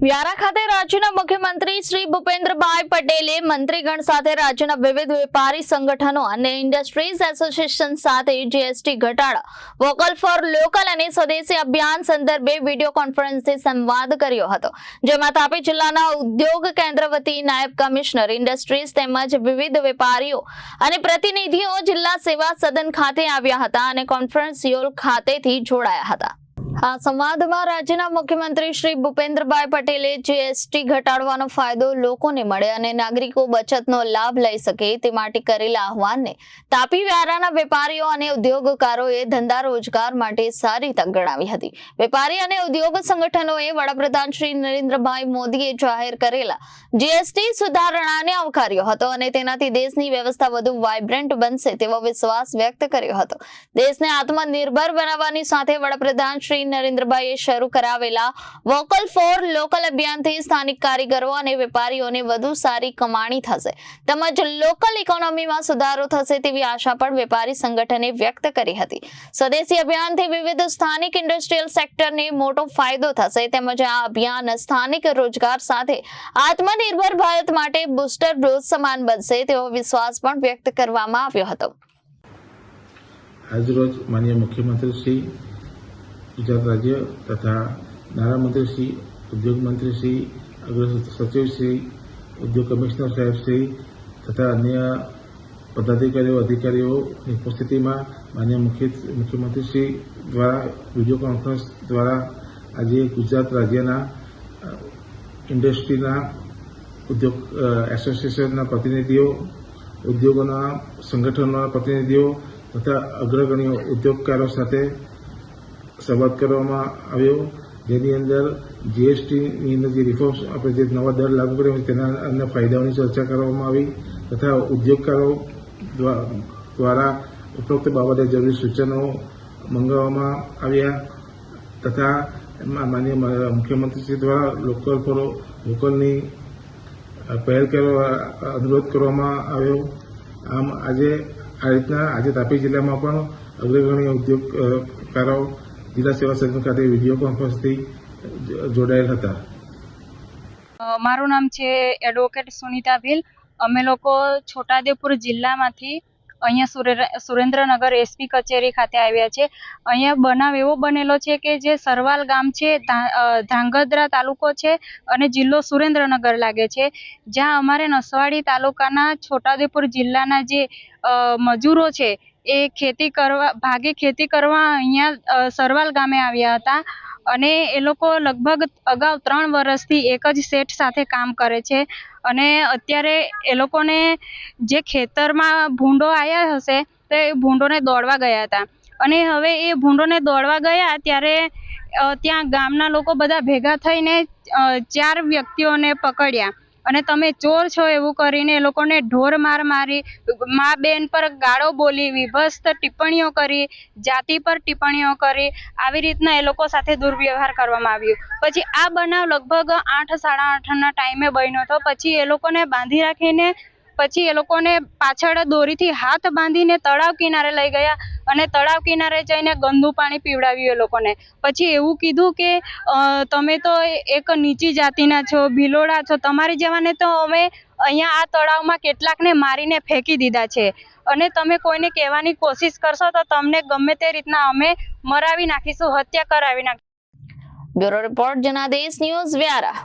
વ્યારા ખાતે રાજ્યના મુખ્યમંત્રી શ્રી ભૂપેન્દ્રભાઈ પટેલે મંત્રીગણ સાથે રાજ્યના વિવિધ વેપારી સંગઠનો અને ઇન્ડસ્ટ્રીઝ એસોસિએશન સાથે જીએસટી ઘટાડા, વોકલ ફોર લોકલ અને સ્વદેશી અભિયાન સંદર્ભે વીડિયો કોન્ફરન્સથી સંવાદ કર્યો હતો, જેમાં તાપી જિલ્લાના ઉદ્યોગ કેન્દ્ર વતી નાયબ કમિશનર, ઇન્ડસ્ટ્રીઝ તેમજ વિવિધ વેપારીઓ અને પ્રતિનિધિઓ જિલ્લા સેવા સદન ખાતે આવ્યા હતા અને કોન્ફરન્સ યોલ ખાતેથી જોડાયા હતા. આ સંવાદમાં રાજ્યના મુખ્યમંત્રી શ્રી ભૂપેન્દ્રભાઈ પટેલે જીએસટી ઘટાડવાનો ફાયદો લોકોને મળે અને નાગરિકો બચતનો લાભ લઈ શકે તે માટે કરેલા આહવાનને તાપી વ્યારાના વેપારીઓ અને ઉદ્યોગકારોએ ધંધા રોજગાર માટે સારી તક ગણાવી હતી. વેપારી અને ઉદ્યોગ સંગઠનોએ વડાપ્રધાન શ્રી નરેન્દ્રભાઈ મોદીએ જાહેર કરેલા જીએસટી સુધારણાને આવકાર્યો હતો અને તેનાથી દેશની વ્યવસ્થા વધુ વાઇબ્રન્ટ બનશે તેવો વિશ્વાસ વ્યક્ત કર્યો હતો. દેશને આત્મનિર્ભર બનાવવાની સાથે વડાપ્રધાન શ્રી નરેન્દ્રભાઈએ શરૂ કરાવેલા વોકલ ફોર લોકલ અભિયાનથી સ્થાનિક કારીગરો અને વેપારીઓને વધુ સારી કમાણી થશે. તેમજ લોકલ ઇકોનોમીમાં સુધારો થશે તેવી આશા પણ વેપારી સંગઠને વ્યક્ત કરી હતી. સ્વદેશી અભિયાનથી વિવિધ સ્થાનિક ઇન્ડસ્ટ્રીયલ સેક્ટરને મોટો ફાયદો થશે. તેમજ આ અભિયાન સ્થાનિક રોજગાર સાથે આત્મનિર્ભર ભારત માટે બુસ્ટર ડોઝ સમાન બનશે તેવો વિશ્વાસ પણ વ્યક્ત કરવામાં આવ્યો હતો. આજરોજ માનનીય મુખ્યમંત્રી શ્રી ગુજરાત રાજ્ય તથા નાણામંત્રીશ્રી ઉદ્યોગ મંત્રી શ્રી, અગ્ર સચિવશ્રી ઉદ્યોગ કમિશનર સાહેબ શ્રી તથા અન્ય પદાધિકારીઓ અધિકારીઓની ઉપસ્થિતિમાં માન્ય મુખ્ય, મુખ્યમંત્રી શ્રી દ્વારા વીડિયો કોન્ફરન્સ દ્વારા આજે ગુજરાત રાજ્યના ઇન્ડસ્ટ્રીના ઉદ્યોગ એસોસિએશનના પ્રતિનિધિઓ, ઉદ્યોગોના સંગઠનોના પ્રતિનિધિઓ તથા અગ્રગણ્ય ઉદ્યોગકારો સાથે સંવાદ કરવામાં આવ્યો જેની અંદર જીએસટીની અંદર જે રિફોર્મ્સ આપણે જે નવા દર લાગુ કર્યા તેના અન્ય ફાયદાઓની ચર્ચા કરવામાં આવી, તથા ઉદ્યોગકારો દ્વારા ઉપરોક્ત બાબતે જરૂરી સૂચનો મંગાવવામાં આવ્યા, તથા એમાં માનનીય મ- મુખ્યમંત્રીશ્રી દ્વારા લોકલ ફોરો, લોકલની પહેલ કરવા, અનુરોધ કરવામાં આવ્યો. આમ આજે આ રીતના આજે તાપી જિલ્લામાં પણ અગ્રગણ્ય ઉદ્યોગકારો જિલ્લા સેવા સદન ખાતે વીડિયો કોન્ફરન્સથી જોડાયેલ હતા મારું નામ છે એડવોકેટ સુનિતા ભીલ અમે લોકો છોટાદેપુર જિલ્લામાંથી અહીંયા સુરે- સુરેન્દ્રનગર એસપી કચેરી ખાતે આવ્યા છે અહીંયા બનાવ એવો બનેલો છે કે જે સરવાલ ગામ છે ધાંગધ્રા તાલુકો છે અને જિલ્લો સુરેન્દ્રનગર લાગે છે। જ્યાં અમારે નસવાડી તાલુકાના છોટાદેપુર જિલ્લાના જે મજૂરો છે એ ખેતી કરવા, ભાગે ખેતી કરવા અહીંયા સરવાલ ગામે આવ્યા હતા. અને એ લોકો લગભગ અગાઉ ત્રણ વર્ષથી એક જ સેટ સાથે કામ કરે છે. અને અત્યારે એ લોકોને જે ખેતરમાં ભૂંડો આવ્યા હશે, તો એ ભૂંડોને દોડવા ગયા હતા. અને હવે એ ભૂંડોને દોડવા ગયા ત્યારે ત્યાં ગામના લોકો બધા ભેગા થઈને ચાર વ્યક્તિઓને પકડ્યા. અને તમે ચોર છો એવું કરીને એ લોકોને ઢોર માર મારી, મા બેન પર ગાળો બોલી, વિભસ્ત ટિપ્પણીઓ કરી, જાતિ પર ટિપ્પણીઓ કરી, આવી રીતના એ લોકો સાથે દુર્વ્યવહાર કરવામાં આવ્યો. પછી આ બનાવ લગભગ આઠ, સાડા આઠના ટાઈમે બન્યો હતો પછી એ લોકોને બાંધી રાખીને, પછી એ લોકોને પાછળ દોરીથી હાથ બાંધીને તળાવ કિનારે લઈ ગયા. અને તળાવ કિનારે જઈને ગંદુ પાણી પીવડાવ્યું એ લોકોને. પછી એવું કીધું કે તમે તો એક નીચી જાતિના છો, ભીલોડા છો, તમારી જેવાને તો અમે અહીંયા આ તળાવમાં કેટલાકને મારીને ફેંકી દીધા છે. અને તમે કોઈને કહેવાની કોશિશ કરશો તો તમને ગમે તે રીતના અમે મરાવી નાખીશું, હત્યા કરાવી નાખીશું. Bureau report Janadesh news Vyara.